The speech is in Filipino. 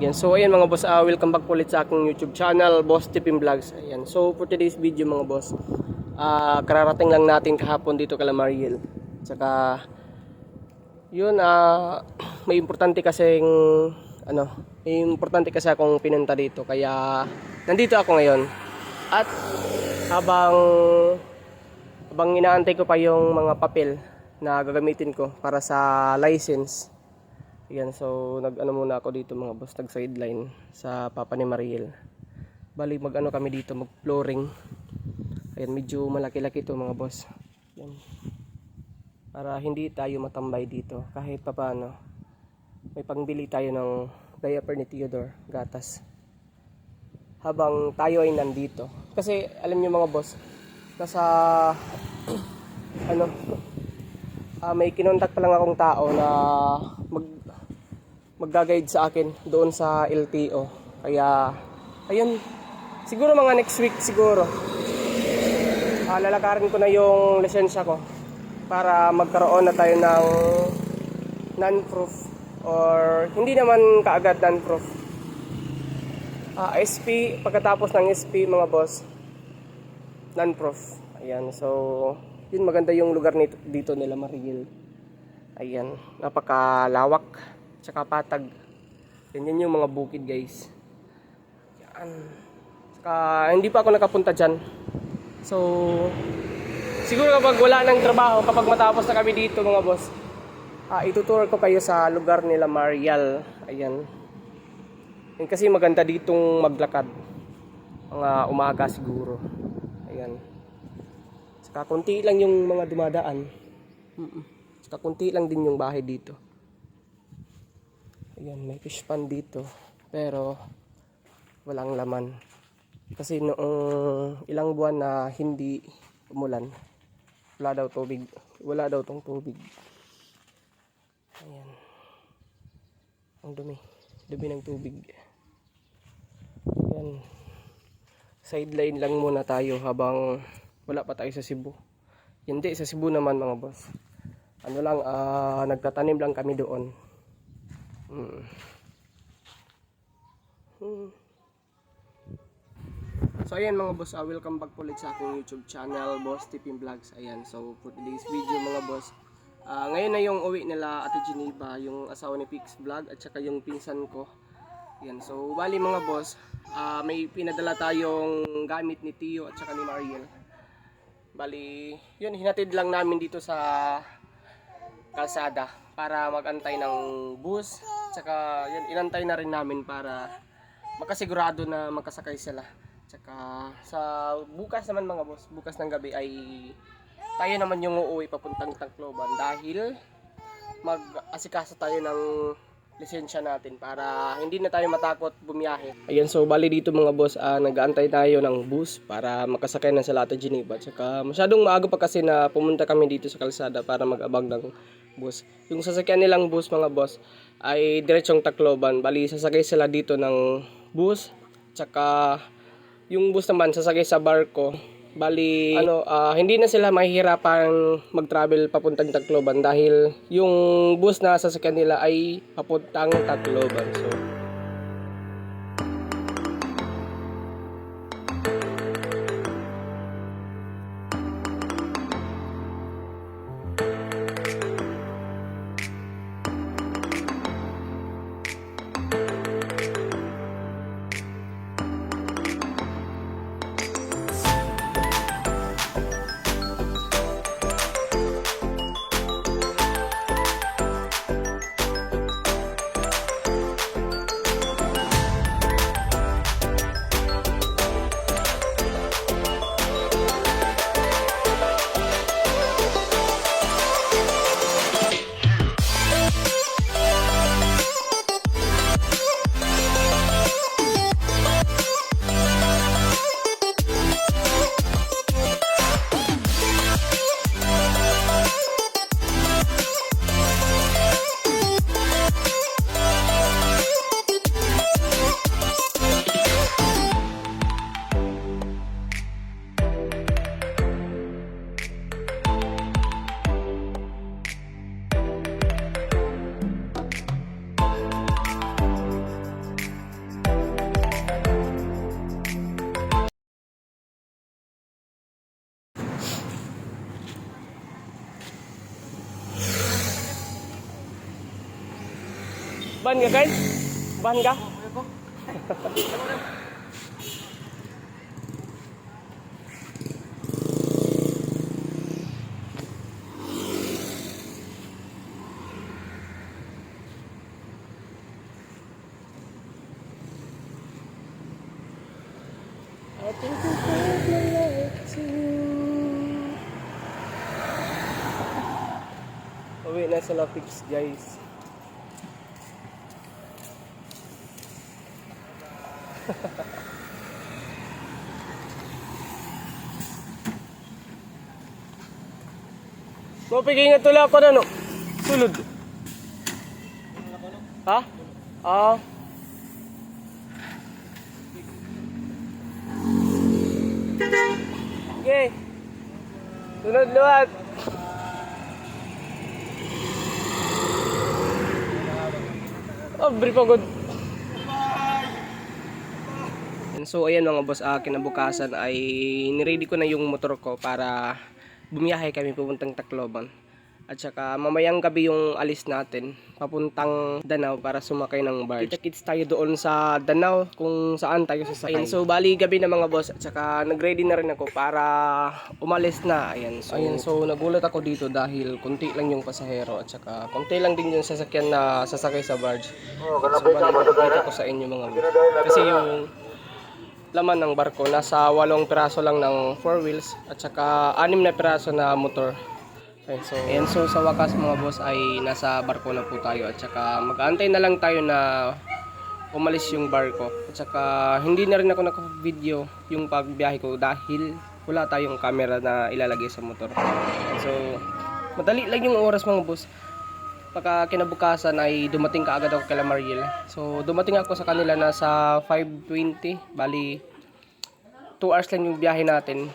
Yan. So ayan mga boss, ah, welcome back ulit sa aking YouTube channel, Boss Tipim Vlogs. Ayan. So for today's video mga boss, ah kararating lang natin kahapon dito kay Mariel. Tsaka yun ah may importante kasing ano, may importante kasi akong pinunta dito kaya nandito ako ngayon. At habang habang inaantay ko pa yung mga papel na gagamitin ko para sa license yan, so nag-ano muna ako dito mga boss, nag sideline sa Papa ni Mariel. Bali mag-ano kami dito, mag-flooring. Ayan, medyo malaki-laki to mga boss. Yan. Para hindi tayo matambay dito kahit papaano. May pangbili tayo ng diaper ni Theodore, gatas. Habang tayo ay nandito. Kasi alam niyo mga boss, nasa ano, ah, may kinontak pa lang akong tao na mag magga-guide sa akin doon sa LTO. Kaya, ayun, siguro mga next week siguro. Ah, lalakarin ko na yung lisensya ko para magkaroon na tayo ng non-proof or hindi naman kaagad non-proof. Ah, SP, pagkatapos ng SP mga boss, non-proof. Ayan, so, yun maganda yung lugar nito, dito nila Marigil. Ayan, napakalawak, tsaka patag. Yan, yan yung mga bukid guys. Yan. Tsaka hindi pa ako nakapunta dyan. So, siguro kapag wala ng trabaho, kapag matapos na kami dito mga boss, ah, ituturo ko kayo sa lugar nila Marial. Ayan. Yan kasi maganda ditong maglakad. Mga umaga siguro. Ayan. Saka konti lang yung mga dumadaan. Mm-mm. Saka konti lang din yung bahay dito. Ayan, may fish pond dito. Pero walang laman. Kasi noong ilang buwan na hindi umulan, wala daw tubig. Wala daw tong tubig. Ayan. Ang dumi. Dumi ng tubig. Ayan. Sideline lang muna tayo habang wala pa tayo sa Cebu. Hindi, sa Cebu naman mga boss. Ano lang, ah, nagtatanim lang kami doon. So ayan mga boss, uh, welcome back ulit sa aking YouTube channel, Boss Tipim Vlogs. Ayan, so for today's video mga boss, ah, ngayon na yung uwi nila Ate Geneva, yung asawa ni Pix Vlog at saka yung pinsan ko. Ayan, so bali mga boss, ah, may pinadala tayong gamit ni Tio at saka ni Mariel. Bali, yun, hinatid lang namin dito sa kalsada para magantay ng bus. Tsaka yun, inantay na rin namin para makasigurado na makasakay sila. Tsaka sa bukas naman mga boss, bukas ng gabi ay tayo naman yung uuwi papuntang Tacloban dahil mag-asikaso tayo ng lisensya natin para hindi na tayo matakot bumiyahe. Ayan, so bali dito mga boss, ah, nag-aantay tayo ng bus para makasakay na sa Lata Geneva. Tsaka masyadong maaga pa kasi na pumunta kami dito sa kalsada para mag-abang ng bus. Yung sasakyan nilang bus mga boss ay diretsong Tacloban. Bali sasakay sila dito ng bus. Tsaka yung bus naman sasakay sa barko. Bali, ano, ah, hindi na sila mahihirapan mag-travel papuntang Tacloban dahil yung bus na sasakyan nila ay papuntang Tacloban. So, Ban ka, Kyle? Ban ka? I think my life too. Uwi na sa Lapix, guys. Mo pigi nga tula ko na no. Sulod. Ha? Ah. Okay. Sunod luwag. Oh, brief agad. And so ayan mga boss, uh, kinabukasan ay niready ko na yung motor ko para bumiyahe kami pupuntang Tacloban. At saka mamayang gabi yung alis natin papuntang Danau para sumakay ng barge. Kita-kits tayo doon sa Danau kung saan tayo sasakay. So bali gabi na mga boss at saka nagready na rin ako para umalis na. Ayan so, ayan, so nagulat ako dito dahil konti lang yung pasahero at saka konti lang din yung sasakyan na sasakay sa barge. So bali nakikita ko sa inyo mga boss. Kasi yung laman ng barko nasa walong piraso lang ng four wheels at saka anim na piraso na motor. Okay, so, and so sa wakas mga boss ay nasa barko na po tayo at saka mag-aantay na lang tayo na umalis yung barko at saka hindi na rin ako naka-video yung pagbiyahe ko dahil wala tayong camera na ilalagay sa motor. So madali lang yung oras mga boss. Pagka kinabukasan ay dumating ka agad ako kay Mariel. So dumating ako sa kanila na sa 5.20. Bali 2 hours lang yung biyahe natin.